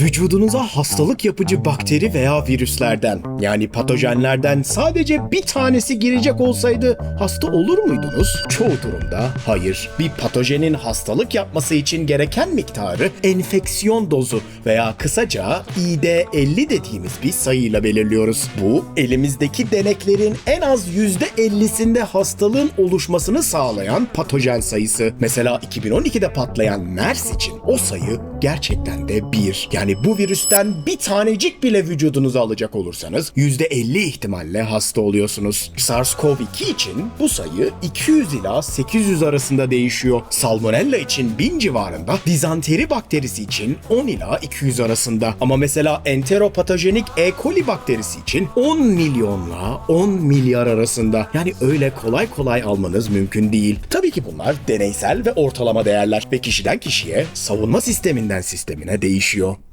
Vücudunuza hastalık yapıcı bakteri veya virüslerden yani patojenlerden sadece bir tanesi girecek olsaydı hasta olur muydunuz? Çoğu durumda hayır. Bir patojenin hastalık yapması için gereken miktarı enfeksiyon dozu veya kısaca ID50 dediğimiz bir sayıyla belirliyoruz. Bu elimizdeki deneklerin en az %50'sinde hastalığın oluşmasını sağlayan patojen sayısı. Mesela 2012'de patlayan MERS için o sayı gerçekten de 1. Yani bu virüsten bir tanecik bile vücudunuza alacak olursanız %50 ihtimalle hasta oluyorsunuz. SARS-CoV-2 için bu sayı 200 ila 800 arasında değişiyor. Salmonella için 1000 civarında, dizanteri bakterisi için 10 ila 200 arasında. Ama mesela enteropatojenik E. coli bakterisi için 10 milyonla 10 milyar arasında. Yani öyle kolay kolay almanız mümkün değil. Tabii ki bunlar deneysel ve ortalama değerler ve kişiden kişiye, savunma sisteminden sistemine değişiyor.